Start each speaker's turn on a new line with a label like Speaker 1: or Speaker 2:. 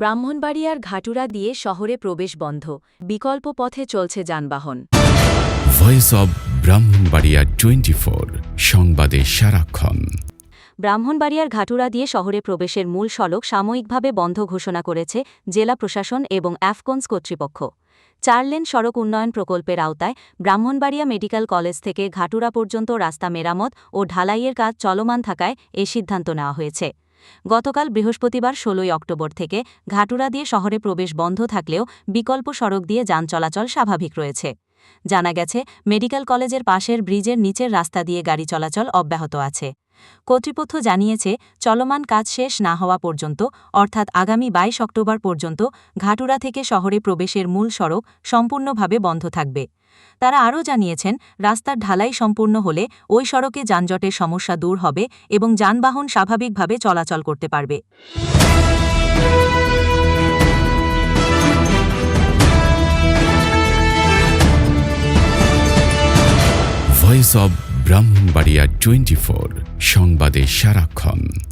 Speaker 1: ব্রাহ্মণবাড়িয়ার ঘাটুরা দিয়ে শহরে প্রবেশ বন্ধ। বিকল্প পথে চলছে যানবাহন।
Speaker 2: Voice of Brahmanbaria twenty four সংবাদে সারাক্ষণ।
Speaker 1: ব্রাহ্মণবাড়িয়ার ঘাটুরা দিয়ে শহরে প্রবেশের মূল সড়ক সাময়িকভাবে বন্ধ ঘোষণা করেছে জেলা প্রশাসন এবং অ্যাফকন্স কর্তৃপক্ষ। চার লেন সড়ক উন্নয়ন প্রকল্পের আওতায় ব্রাহ্মণবাড়িয়া মেডিকেল কলেজ থেকে ঘাটুরা পর্যন্ত রাস্তা মেরামত ও ঢালাইয়ের কাজ চলমান থাকায় এ সিদ্ধান্ত নেওয়া হয়েছে। গতকাল বৃহস্পতিবার ষোলোই অক্টোবর থেকে ঘাটুরা দিয়ে শহরে প্রবেশ বন্ধ থাকলেও বিকল্প সড়ক দিয়ে যান চলাচল স্বাভাবিক রয়েছে। জানা গেছে, মেডিকেল কলেজের পাশের ব্রিজের নিচের রাস্তা দিয়ে গাড়ি চলাচল অব্যাহত আছে। কর্তৃপক্ষ জানিয়েছে, চলমান কাজ শেষ না হওয়া পর্যন্ত, অর্থাৎ আগামী বাইশ অক্টোবর পর্যন্ত, ঘাটুরা থেকে শহরে প্রবেশের মূল সড়ক সম্পূর্ণভাবে বন্ধ থাকবে। তারা আরও জানিয়েছেন, রাস্তার ঢালাই সম্পূর্ণ হলে ওই সড়কে যানজটের সমস্যা দূর হবে এবং যানবাহন স্বাভাবিকভাবে চলাচল করতে পারবে।
Speaker 2: Voice of Brahmanbaria twenty four সংবাদে সারাক্ষণ।